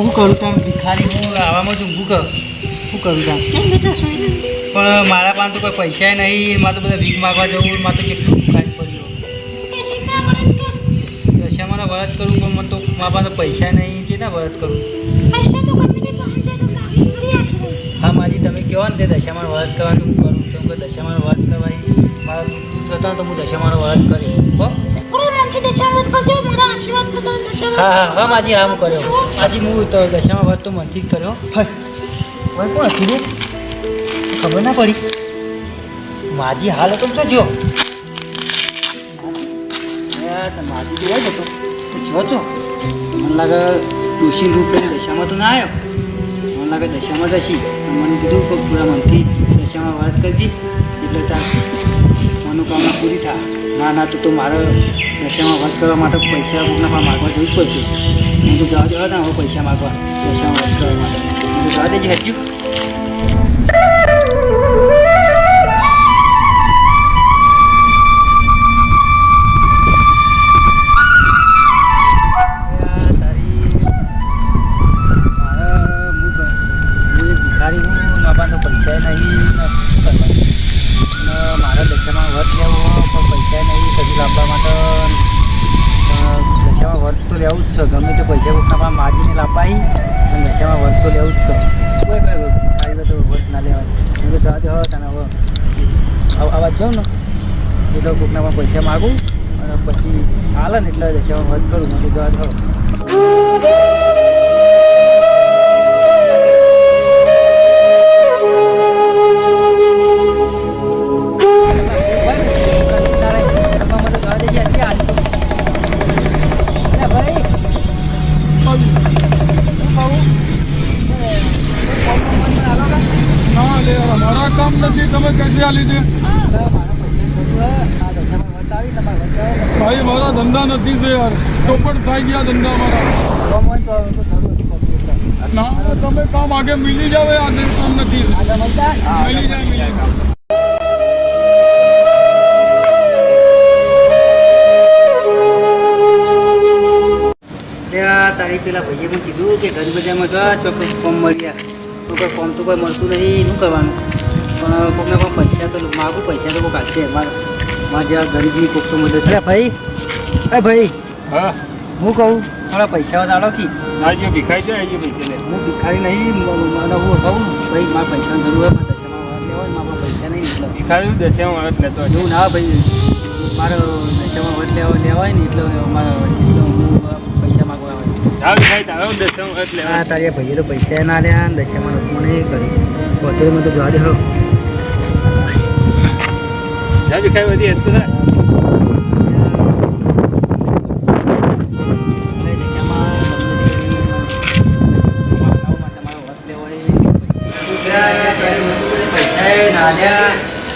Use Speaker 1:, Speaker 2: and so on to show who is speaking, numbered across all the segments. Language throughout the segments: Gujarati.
Speaker 1: હું કરું તાર ભિખારી હું આવામાં જ ઊંઘું કર? શું કરું તાર
Speaker 2: કેમ બેટા સોઈ
Speaker 1: પણ મારા પાસે તો કોઈ પૈસા નહીં મારે તો બધા ભીખ માગવા જવું મારે તો કેટલું ભિખારી પડ્યું
Speaker 2: એ શીખડા વરત કરું.
Speaker 1: પણ મને તો મારા પાસે પૈસા નહીં છે ના વરત કરું.
Speaker 2: પૈસા
Speaker 1: હા માજી તમે કહો ને તે દશામાં વરત કરવાનું હું કરું કેમ કે દશામાં વરત કરવાની મારા દુઃખ થતા તો હું દશામાનો વરત કરી હો? હા હા હા માજી હા કર્યો. માજી હું તો દશામાં વ્રત તો મનથી જ કર્યો. ભાઈ કોણ હતી રે? ખબર ના પડી. માજી હાલ હતો તો જો. માજી જો હોય ને તો જો છો મને લાગે ડોશી રૂપ લઈને દશામાં તો ના આવ્યો મને લાગે દશામાં દશી મને કીધું કે પૂરા મનથી દશામાં વાત કરજી. એટલે તાર મનોકામના પૂરી થાય ના ના, તો તો મારે દશામાં વાત કરવા માટે પૈસા પાસે માગવા જવું જ પડશે. હું તો જવા દેવા ના હવે પૈસા માગવા, દશામાં વાત કરવા માટે. હું તો જવા દેજે હજુ દશામાં વર્ત તો લેવું જ છે. ગમે તે પૈસા કોકના માગીને લાપાઈ અને નશામાં વર્ત તો લેવું જ છે. કોઈ કોઈ ખાલી તો વર્ત ના લેવાય. હું તો જવા દે હવે તને હવે આવ- જાઉં ને એટલે કોકના પાસે માગું અને પછી હાલે ને એટલે નશામાં વર્ત કરું. મને જવા દે હવે
Speaker 3: ના લે મારા કામ નથી તમે ક્યાંથી આ લીધે ભાઈ, મારા ધંધા નથી છે યાર. પણ થઈ ગયા ધંધા મારા. ના, તમે કામ આગે મિલી જાવ આ કામ નથી. મિલી જાય મિલી જાય.
Speaker 1: ત્યાં તારી પેલા ભાઈએ પણ કીધું કે ગંજ બજારમાં જા ચોક્કસ ફોર્મ મળ્યા તો કોઈ ફોર્મ તો કોઈ મળતું નહીં શું કરવાનું? પણ કોકને કોઈ પૈસા તો માગું પૈસા તો કોઈ કાઢશે મારે મારા જેવા ગરીબની કોક તો મદદ અરે ભાઈ અરે ભાઈ
Speaker 3: હા.
Speaker 1: હું કહું થોડા પૈસા ચાલો કી.
Speaker 3: મારે જે ભીખાઈ જાય એ પૈસા લે
Speaker 1: હું ભિખારી નહીં મને હું કહું ભાઈ મારા પૈસાની જરૂર હોય દશામાં લેવા હોય મારા પૈસા નહીં એટલે.
Speaker 3: ભીખાઈ માણસ લેતો
Speaker 1: એવું ના ભાઈ. મારે દશામાં લેવા લેવાય ને એટલે મારે એટલે હું પૈસા માગવા હોય
Speaker 3: હા તારે
Speaker 1: ભાઈએ તો પૈસા ના લ્યા ને દશામાં લોકો નહીં કર્યું. મને તો જવા દે હો
Speaker 3: જા ભીખાઈ બધી હેતુ થાય?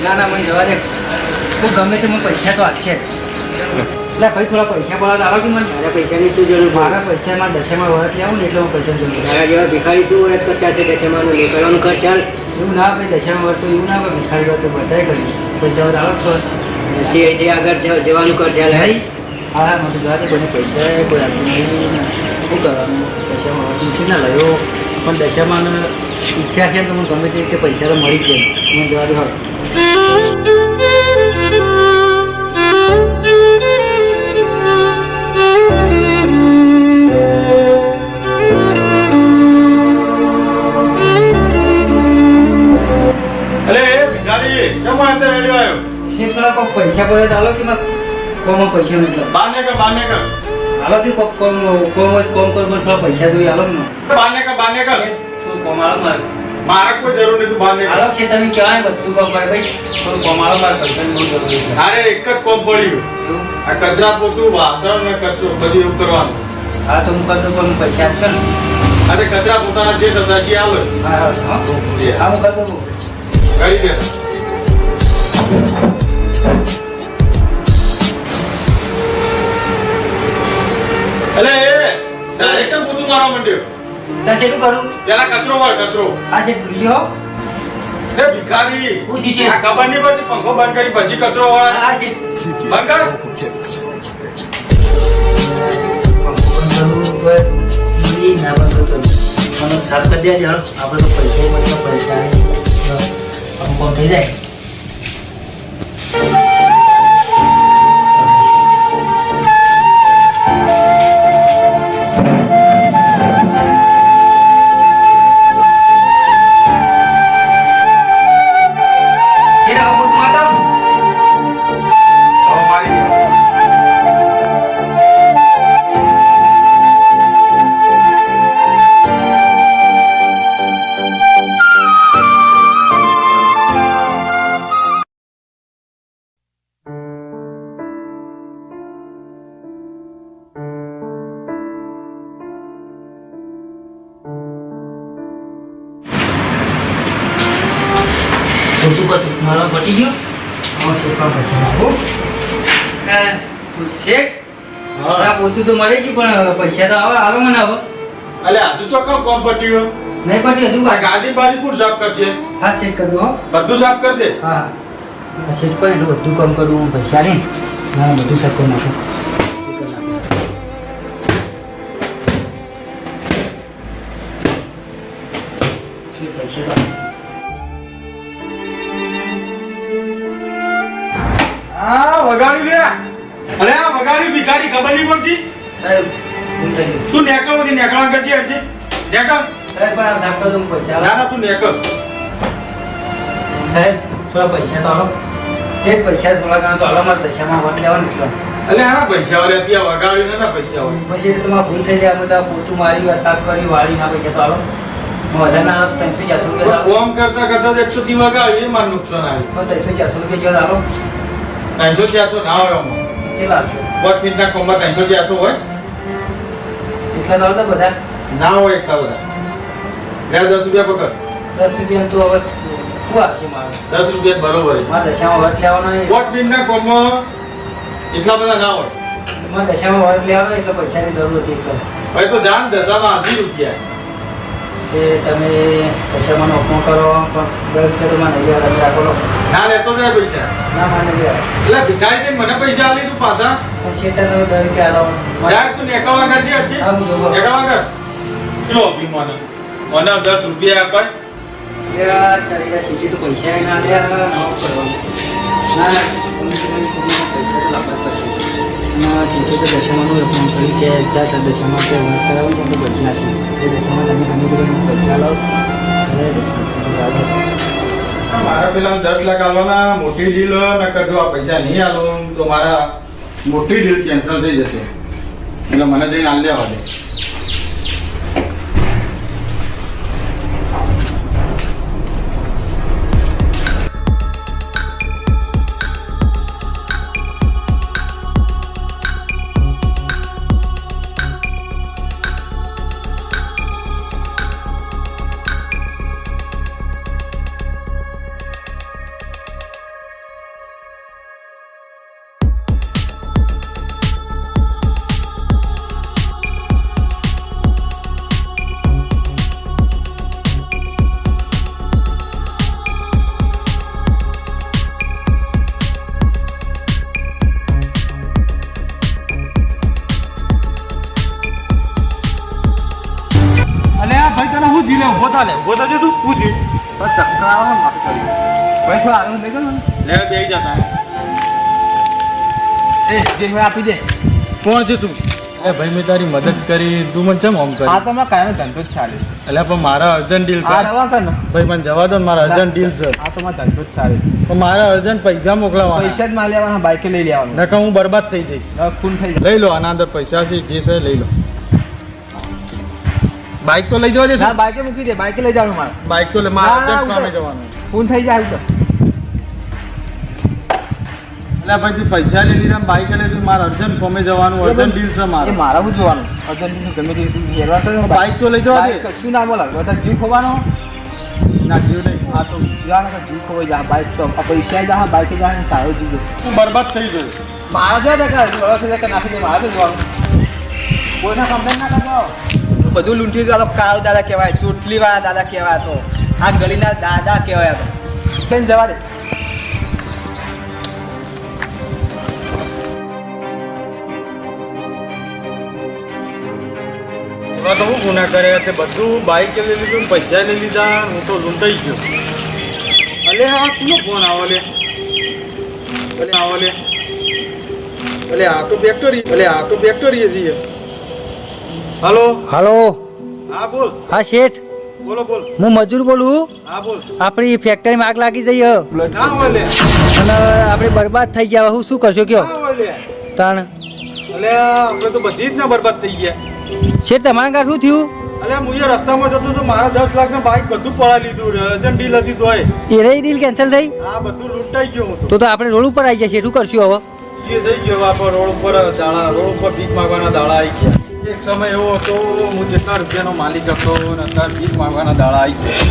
Speaker 1: ના ના મને જવા દે. તું ગમે તે મને પૈસા તો આપશે એટલે ભાઈ થોડા પૈસા બોલા લાવો કે મને.
Speaker 4: મારા પૈસાની શું જરૂર
Speaker 1: મારા પૈસામાં દશામાં વરત લેવું ને એટલે હું પૈસા જરૂર
Speaker 4: મારા જેવા ભિખારી શું વરત કરતા છે દશામાં નીકળવાનું ખર્ચ ચાલ.
Speaker 1: એવું ના ભાઈ દશામાં વરત તો એવું ના ભાઈ ભિખારી વરત તો બધાય કરી. પૈસા લાવો છો
Speaker 4: તે જે આગળ જવાનું ખર્ચ ચાલે.
Speaker 1: ભાઈ હા હા મને જોવા કોઈને પૈસા કોઈ આપતું નહીં. શું કરવાનું? દશામાં વરત છે ના લયો. પણ દશામાં ઈચ્છા છે તો મને ગમે તે રીતે પૈસા તો મળી જ જાય. મને જોવા દે
Speaker 3: જમા અંદર રેડિયો આવ્યો
Speaker 1: થોડા કોક પૈસા તો હાલો કે માં કોમાં પૈસા નથી
Speaker 3: બારને કર બારને કર.
Speaker 1: હાલો કે કોમ કોમ કોમ કર મને થોડા પૈસા જોઈએ હાલો કે માં
Speaker 3: બારને કર બારને કર.
Speaker 1: થોડું કોમ હાલો મારે.
Speaker 3: મારે કોઈ જરૂર નથી તું
Speaker 1: હાલો
Speaker 3: કર
Speaker 1: તમે કહેવાય બધું કોમ કરે ભાઈ થોડું કોમ હાલો મારે પૈસાની બહુ જરૂરી છે.
Speaker 3: અરે એક જ કોમ પડ્યું. આ કચરા પોતું વાસણ ને કચરો બધું એવું કરવાનું.
Speaker 1: હા તો હું કરતો પણ પૈસા આપશો ને?
Speaker 3: અને કચરા પોતાના જે દાદાજી આવે.
Speaker 1: હા હા હા. હા હું કરતો
Speaker 3: કરી દે. અલે એ ડાયરેક્ટ જ મારવા માંડ્યો?
Speaker 1: ત્યાં શેઠું કરું?
Speaker 3: પેલા કચરો કચરો.
Speaker 1: આ શેઠ ભૂલી
Speaker 3: એ ભિખારી
Speaker 1: હું
Speaker 3: આ પંખો બંધ કરી પછી કચરો વાળ.
Speaker 1: આ છે
Speaker 3: બંધ કર.
Speaker 1: આપણે તો પૈસા પૈસા થઈ જાય. એ શેખ આ પોતું તો મળે છે પણ પૈસા તો આવે હાલો મને હવે.
Speaker 3: અલે હજુ ચોખ્ખો કોમ પટ્યું
Speaker 1: નહીં પટ્યું હજુ
Speaker 3: આ. ગાડી બાજુ કોણ સાફ કરશે?
Speaker 1: હા સેટ કરી દો
Speaker 3: બધું સાફ કરી દે?
Speaker 1: હા. સેટ કરે એટલે બધું કામ કરું પૈસા નહીં ના બધું સાફ કરી નાખું.
Speaker 3: ખબર નહીં પડતી?
Speaker 1: સાહેબ.
Speaker 3: તું નેકળ વગર નેકળા કરજે હરજી નેકળ.
Speaker 1: સાહેબ પણ આ દો હું પૈસા
Speaker 3: ના. ના તું નેકળ.
Speaker 1: સાહેબ થોડા પૈસા તો આલો. એક પૈસા થોડા ઘણા તો આલો મારે પૈસામાં વટ લેવાનું એટલો
Speaker 3: અલે આના પૈસા વાળા ત્યાં વગાડી ને પૈસા વાળા?
Speaker 1: પછી તો તમારે ભૂલ થઈ જાય બધા પોતું મારી સાફ કરી વાળી ના પૈસા તો આલો. તો.
Speaker 3: ફોન કરતા કરતા એકસો થી વગાડી એ મારું નુકસાન આવ્યું.
Speaker 1: ત્રણસો ચારસો રૂપિયા જેવા
Speaker 3: ત્રણસો ચારસો ના હોય
Speaker 1: કેટલા
Speaker 3: પાંચ મિનિટના કોમમાં ત્રણસો ચારસો હોય
Speaker 1: એટલા તો હોય બધા?
Speaker 3: ના હોય એટલા બધા. લે દસ રૂપિયા પકડ.
Speaker 1: દસ રૂપિયા તો હવે શું આપશે મારે?
Speaker 3: દસ રૂપિયા બરોબર.
Speaker 1: મારે દશામાં વટ લેવાનો.
Speaker 3: પાંચ મિનિટના કોમમાં એટલા બધા ના હોય.
Speaker 1: મારે દશામાં વટ લેવાનો એટલે પૈસાની જરૂર એટલે.
Speaker 3: હવે તો જાન દશામાં અઢી રૂપિયા.
Speaker 1: કે તમે દશામાં નોકમાં કરો પણ મને નહીં આવે રાખો
Speaker 3: ના લેતો જાય પૈસા.
Speaker 1: ના મને નહીં
Speaker 3: એટલે ભિખારી થઈને મને પૈસા આલી તું પાછા?
Speaker 1: પછી તને તમે દર વખતે આલો.
Speaker 3: યાર તું નેકળવા કરજે હરજી
Speaker 1: આમ જો જોઉં.
Speaker 3: નેકળવા કર. જો અભિમાન? મને દસ રૂપિયા આપ
Speaker 1: યાર, તારી આ તો પૈસા ના લે ના ના. શીશી તો દશામાનું કર્યું કે ચાર દશામાં તે વાત કરાવું છે, તો પૈસા છે એ દશામાં તમે ગમે તે પૈસા લો અને
Speaker 3: મારા પેલા દસ લાખ આલવાના, મોટી ડીલ નકર જો આ પૈસા નહીં આલો, તો મારા મોટી ડીલ કેન્સલ થઈ જશે. એટલે મને જઈને આલ દેવા દે. તને હું જીલે ઊભો થા લે ઊભો થા તું હું જી ચક્કર આવે ને માથું ચડી ભાઈ થોડા આગળ લઈ જાઓ લે બેહી જતા.
Speaker 5: એ જે મેં આપી દે.
Speaker 3: કોણ છે તું? એ ભાઈ મેં તારી મદદ કરી. તું મને કેમ આમ કરી?
Speaker 5: આ તો મેં કાયમ ધંધો જ ચાલે.
Speaker 3: એટલે પણ મારા અર્જન્ટ ડીલ
Speaker 5: આ
Speaker 3: છે
Speaker 5: રવા કર ને.
Speaker 3: ભાઈ મને જવા દો ને મારા અર્જન્ટ ડીલ છે.
Speaker 5: આ તો મારા ધંધો જ ચાલે.
Speaker 3: પણ મારા અર્જન્ટ પૈસા મોકલાવા
Speaker 5: પૈસા જ માં લેવાના બાઈકે લઈ લેવાનું.
Speaker 3: નકર હું બરબાદ થઈ જઈશ.
Speaker 5: હવે ખૂન થઈ જાય.
Speaker 3: લઈ લો આના અંદર પૈસા છે જે છે લઈ લો. બાઇક તો લઈ જવા દે
Speaker 5: ના બાઈકે મૂકી દે બાઈકે લઈ જવાનું મારે.
Speaker 3: બાઇક તો લે મારા કામે જવાનું.
Speaker 5: ફોન થઈ જાય તો.
Speaker 3: એટલે ભાઈ તું પૈસા લઈ લીધા બાઇક લઈ લીધું મારા અર્જન્ટ ફોમે જવાનું અર્જન્ટ ડીલ છે મારે.
Speaker 5: મારા બધું જોવાનું? અર્જન્ટ ગમે તે
Speaker 3: બાઈક તો લઈ જવા દે.
Speaker 5: બાઈક કશું ના બોલા બધા જીવ ખોવાનો?
Speaker 3: ના જીવ નહીં.
Speaker 5: આ તો જીવાનો જીવ ખોવાઈ જાય. બાઈક તો આ પૈસા જા બાઇક જાય ને તારો જીવ.
Speaker 3: તું બરબાદ થઈ જઈશ
Speaker 5: મારા જે ટકા જાય કે નાખી દે મારે તો જોવાનું. કોઈના કમ્પ્લેન ના કરતો બધું લૂંટી ગયો કાળો દાદા કહેવાય ચોટલી વાળા દાદા કહેવાય તો. આ ગલીના દાદા કહેવાય તો. કેમ જવા દે.
Speaker 3: એવા તો હું ગુના કર્યા તે બધું બાઈક લઈ લીધું પૈસા લઈ લીધા, હું તો લૂંટાઈ ગયો. અલે હા, તું ફોન આવો લે? અલે આવો અલે આ તો બેક્ટરી અલે આ તો બેક્ટરી છીએ હલો.
Speaker 1: હલો.
Speaker 3: હા બોલ.
Speaker 1: હા શેઠ.
Speaker 3: બોલો બોલ.
Speaker 1: હું મજૂર બોલું?
Speaker 3: હા બોલ.
Speaker 1: આપણી ફેક્ટરીમાં આગ લાગી જઈ.
Speaker 3: ના
Speaker 1: અને આપણે બરબાદ થઈ ગયા. હું શું કરશો કયો?
Speaker 3: ત્રણ
Speaker 1: તાણ.
Speaker 3: અલે આપણે તો બધી જ ના બરબાદ થઈ ગયા.
Speaker 1: શેઠ તમારા કાં શું થયું?
Speaker 3: અલે હું એ રસ્તામાં જતો તો મારા દસ લાખ બાઈક બધું પડા લીધું. અર્જન્ટ ડીલ હતી તોય.
Speaker 1: એ રહી ડીલ કેન્સલ થઈ?
Speaker 3: હા બધું લૂંટાઈ ગયો તો.
Speaker 1: તો તો આપણે રોડ ઉપર આવી જશે શું કરશું હવે?
Speaker 3: એ થઈ ગયો આપણે રોડ ઉપર દાડા રોડ ઉપર ભીખ માંગવાના દાડા આવી ગયા. એક સમય એવો હતો, હું જેટલા રૂપિયાનો માલિક હતો અને અત્યારે ભીખ માંગવાના દાડા આવી ગયા.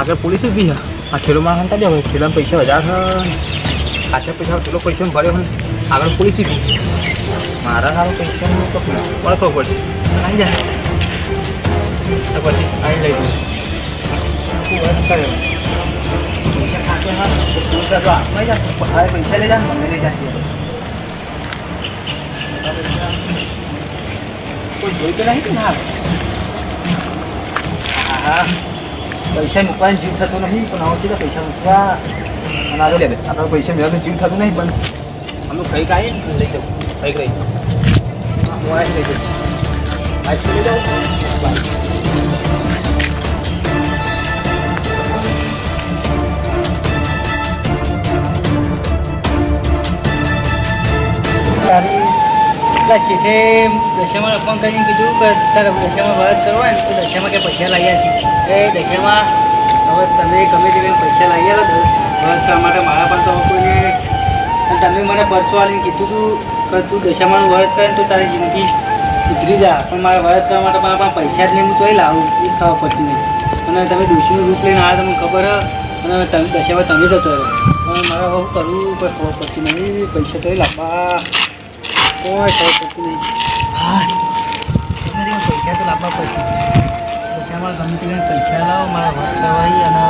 Speaker 5: આગળ પોલીસ ઊભી છે. આ ઠેલોમાં હંતા જાવ ઠેલામાં પૈસા વધારે છે. પૈસા ઠેલો પૈસા ભર્યો આગળ પોલીસ ઊભી. મારા સારું પૈસાનું તો ઓળખો પડશે? આવી જાય તો પછી આવી લઈ જવું પૈસા લઈ જા મને લઈ ના પૈસા મૂકવાનો જીવ થતો નહીં પણ સીધા પૈસા મૂકવા આ આપણે પૈસા મેળવવાનું જીવ થતું નહીં પણ અમે કંઈક આવીએ લઈ જવું કંઈક લઈ જવું હું આજ લઈ જવું આજ લઈ જાઉં
Speaker 1: પેલા શેઠે દશામાં ફોન કરીને કીધું કે તારે દશામાં વાત કરવા ને તો દશામાં કે પૈસા લાગ્યા છે. એ દશામાં હવે તમે ગમે તે પૈસા લાવી આલો વાત કરવા માટે મારા પાસે તો કોઈને તમે મને પરચો આલીને કીધું તું કે તું દશામાં વ્રત કરે તો તારી જિંદગી ઉતરી જા. પણ મારે વ્રત કરવા માટે મારા પાસે પૈસા જ નહીં. હું ચોઈ લાવું. એ ખબર પડતી નહીં. અને તમે ડોશીનું રૂપ લઈને આ તમને ખબર અને તમે દશામાં તમે જતો રહ્યો પણ મારે શું કરવું પડતી નહીં. પૈસા તો લાવવા કોઈ પડતી નહીં. હા. તમે પૈસા તો લાવવા પડશે. પૈસામાં ગમે તે પૈસા લાવો, મારા વાત કરવાની અને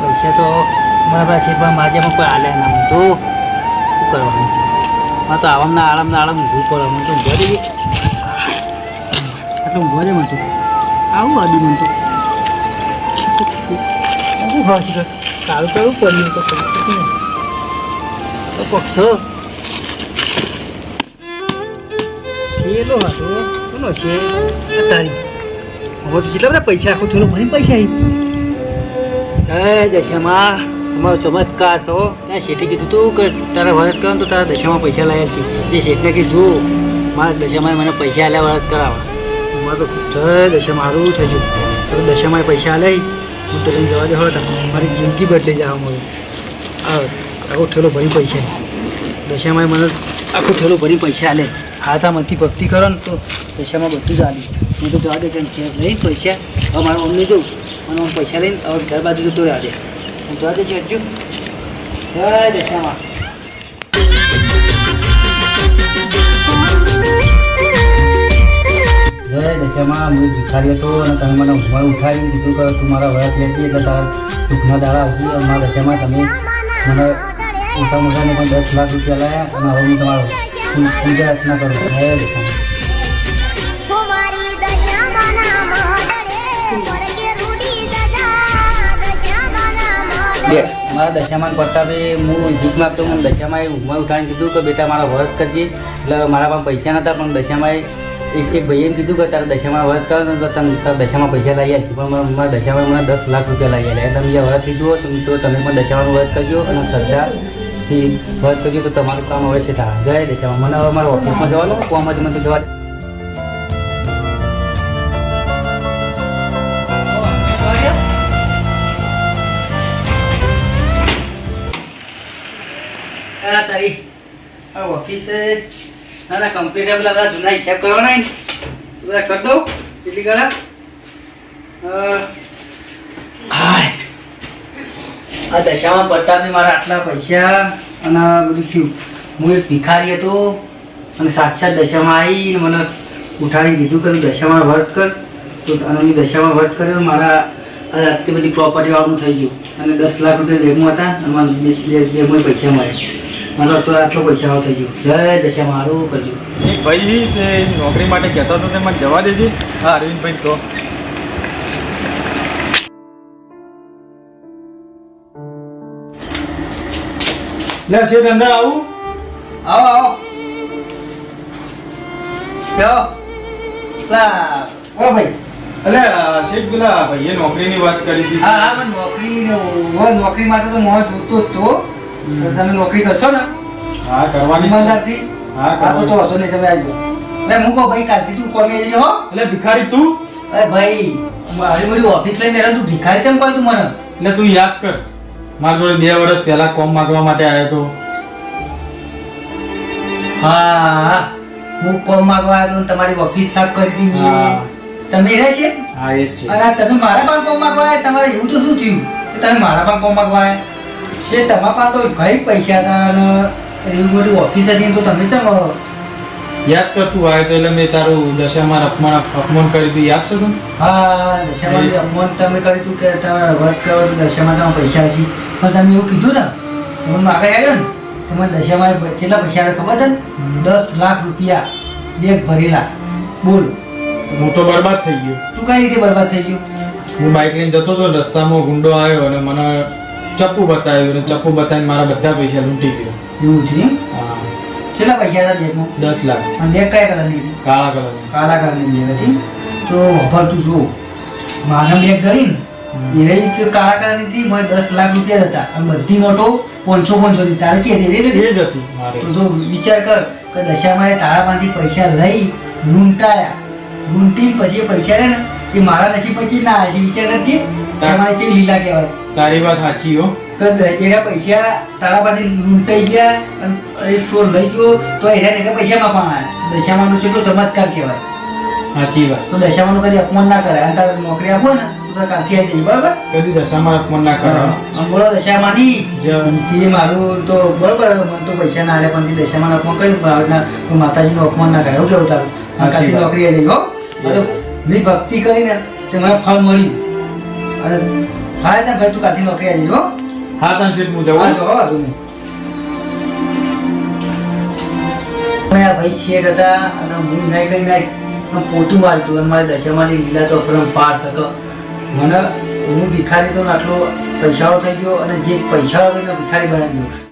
Speaker 1: પૈસા તો મારા પાસે પણ માજેમાં કોઈ હાલે ના. હું તો શું કરવાનું? માં તો આરામના આરામના આરામ ઊભું પડે મને તો ઊંઘવા દેજે આટલું ઊંઘવા મને આવું આડી મને તો. શું સારું કરવું પડ્યું? તો પક્ષો. થેલો હતો. કોનો છે? તારી હવે કેટલા બધા પૈસા આખો થેલો ભણી પૈસા આવી જય દશામાં. તમારો ચમત્કાર છો ત્યાં શેઠે કીધું તું કે તારા વરત કરો તો તારા દશામાં પૈસા લાવ્યા છે. જે શેઠને કે જો, મારા દશામાં મને પૈસા આલ્યા વરત કરાવવા. મારે તો જય દશા મારું થઈ ગયું દશામાં પૈસા આલે હું તો લઈને જવા દે હતા મારી જિંદગી બદલી જવા મળ્યું આવો આખો ઠેલો ભરી પૈસા દશામાં મને આખો ઠેલો ભરી પૈસા આલે હાથામાંથી ભક્તિ કરો ને તો પૈસામાં બધું જ આવી હું તો જવા દે કે ઘેર લઈ પૈસા. હવે મારા મમ્મી જવું અને હું પૈસા લઈને હવે ઘર બાજુ જતો રહ્યા દે હું જવા દે ચડજો જય દશામાં જય દશામાં હું ભિખારી હતો અને તમે મને ઊંઘમાં ઉઠાવીને કીધું કે તું મારા વરસ લેતી એટલે તારા સુખના દાડા આવતી અને મારા દશામાં તમે મને મોટા મોટાને પણ દસ લાખ રૂપિયા લાવ્યા અને હવે હું તમારો પૂજા અર્ચના કરું
Speaker 2: દશામાના દશામાના
Speaker 1: મારા દશામાં પ્રતાપે હું જીત માગતો મને દશામાં ઊંઘમાં ઉઠાવીને કીધું કે બેટા મારા વ્રત કરજે. એટલે મારા પાસે પૈસા નહોતા પણ દશામાં એક એક ભાઈએ કીધું કે તારે દશામાં વ્રત કરો દશામાં પૈસા લાવી છે પણ મારા- દશામાં દસ લાખ રૂપિયા લાવી આપ્યા તમે જે વ્રત લીધું હોય તો તમે પણ દશામાં વ્રત કરજો અને શ્રદ્ધાથી વ્રત કરજો તો તમારું કામ હવે છે જય દશામાં મને હવે મારા ઓફિસમાં જવાનું કોમ જ મને જવા તારી ઓફિસે ના ના કમ્પ્લીટ પેલા જૂના હિસાબ કરવાના બધા કરી દઉં. કેટલી કરા આ દશામાં પડતા મારા આટલા પૈસા અને બધું થયું. હું એક ભિખારી હતો અને સાક્ષાત દશામાં આવી મને ઉઠાડી દીધું કે દશામાં વર્ત કર. તો અને મેં દશામાં વર્ત કર્યો મારા આટલી બધી પ્રોપર્ટી વાળું થઈ ગયું. અને દસ લાખ રૂપિયા બેગમાં હતા અને મારા બેગમાં પૈસા મળ્યા. મારો તો આટલો પૈસા થઈ ગયો. જય દશા મારું કરજો.
Speaker 3: ભાઈ, તે નોકરી માટે કહેતો હતો તે મને જવા દેજે. હા, અરવિંદભાઈ તો લે શેઠ અંદર આવું.
Speaker 1: આવો આવો. લ્યો લા ઓ ભાઈ.
Speaker 3: અલે શેઠ પેલા ભાઈએ નોકરીની વાત કરી હતી.
Speaker 1: હા હા નોકરી નોકરી માટે તો મોં જોતો તો. તમે નોકરી કરશો ને?
Speaker 3: હા કરવાની.
Speaker 1: ઈમાનદારથી?
Speaker 3: હા,
Speaker 1: હા તો તો
Speaker 3: કરવાની.
Speaker 1: વાંધો નહીં તમે આવજો. લે હું કહું ભાઈ કાલથી તું કોમે જજો હો.
Speaker 3: એટલે ભિખારી તું?
Speaker 1: અરે ભાઈ મારી મોટી ઓફિસ લઈને બેઠો તું ભિખારી કેમ કહ્યું તું મને?
Speaker 3: એટલે તું યાદ કર. મારા જોડે બે વર્ષ પહેલા કોમ માંગવા માટે આવ્યો હતો.
Speaker 1: હા હા. કોમ માંગવા આવ્યો તમારી ઓફિસ સાફ કરી
Speaker 3: દીધી
Speaker 1: તમે રહે છે?
Speaker 3: હા એ છે.
Speaker 1: અને તમે મારા પાસે કોમ માંગવા આવ્યા? તમારે એવું તો શું થયું? કે તમે મારા પાસે કોમ માંગવા આવ્યા? છે તમારા પાસે તો ઘણી પૈસા હતા અને એવી મોટી ઓફિસ હતી તો તમે કેમ
Speaker 3: યાદ કરતું હોય આવ્યો તો એટલે મેં તારું દશામાં અપમાન અપમાન કર્યું હતું. યાદ છે તું
Speaker 1: હા દશામાં અપમાન તમે કર્યું હતું કે તમે વર્ક કરો તો દશામાં તમે પૈસા છે પણ તમે એવું કીધું ને તો હું આગળ આવ્યો ને. તમે દશામાં કેટલા પૈસા ખબર છે દસ લાખ રૂપિયા બેગ ભરેલા. બોલ.
Speaker 3: હું તો બરબાદ થઈ ગયો.
Speaker 1: તું કઈ રીતે બરબાદ થઈ ગયો?
Speaker 3: હું બાઇક લઈને જતો હતો રસ્તામાં ગુંડો આવ્યો અને મને ચપ્પુ બતાવ્યું અને ચપ્પુ બતાવીને મારા બધા પૈસા લૂંટી ગયો.
Speaker 1: એવું?
Speaker 3: હા
Speaker 1: કેટલા પૈસા હતા બેગમાં
Speaker 3: દસ લાખ.
Speaker 1: અને બેગ કયા કલરની હતી?
Speaker 3: કાળા કલર
Speaker 1: કાળા કલરની બેગ હતી. તો ખબર તું જો. મારા બેગ જરી ને એ જ કાળા કલરની હતી મને દસ લાખ રૂપિયા હતા. અને બધી નોટો પાંચસો પાંચસો હતી તારે કે હતી?
Speaker 3: એ
Speaker 1: રે
Speaker 3: જ હતી
Speaker 1: તો જો વિચાર કર કે દશામાં એ તારામાંથી પૈસા લઈ લૂંટાયા. લૂંટી પછી પૈસા રહે ને એ મારા નસીબ પછી ના હજી છે. વિચાર નથી તમારે છે લીલા કહેવાય.
Speaker 3: તારી વાત સાચી હો.
Speaker 1: એના પૈસા તારા પાસે લૂંટાઈ ગયા અને ચોર લઈ ગયો તો એના એને પૈસા માં પણ દશામાનો કેટલો ચમત્કાર કહેવાય.
Speaker 3: સાચી વાત.
Speaker 1: તો દશામાનું કદી અપમાન ના કરે અને તારે નોકરી આપો ને તો કાલથી આવી જઈ બરાબર?
Speaker 3: કદી દશામાં અપમાન ના કરે
Speaker 1: અને બોલો દશામાની. તે મારું તો બરોબર મને તો પૈસા ના આલે પણ તે અપમાન કર્યું ભાવના માતાજીનું અપમાન ના કરે એવું કેવું તારું. કાલથી નોકરી આવી જઈ હો. મેં ભક્તિ કરીને તે મને ફળ મળ્યું. અને હા ભાઈ તું કાલથી નોકરી આવી જઈ હો.
Speaker 3: હા તાન શેઠ હું જવું?
Speaker 1: અમે ભાઈ શેઠ હતા અને હું નહીં કરી નાખ પોતું મારતું અને મારી દશામાની લીલા તો અપરમ પાર શકો મને હું ભિખારી તો આટલો પૈસાઓ થઈ ગયો અને જે પૈસાઓ હતો એને ભિખારી બનાવી દઉં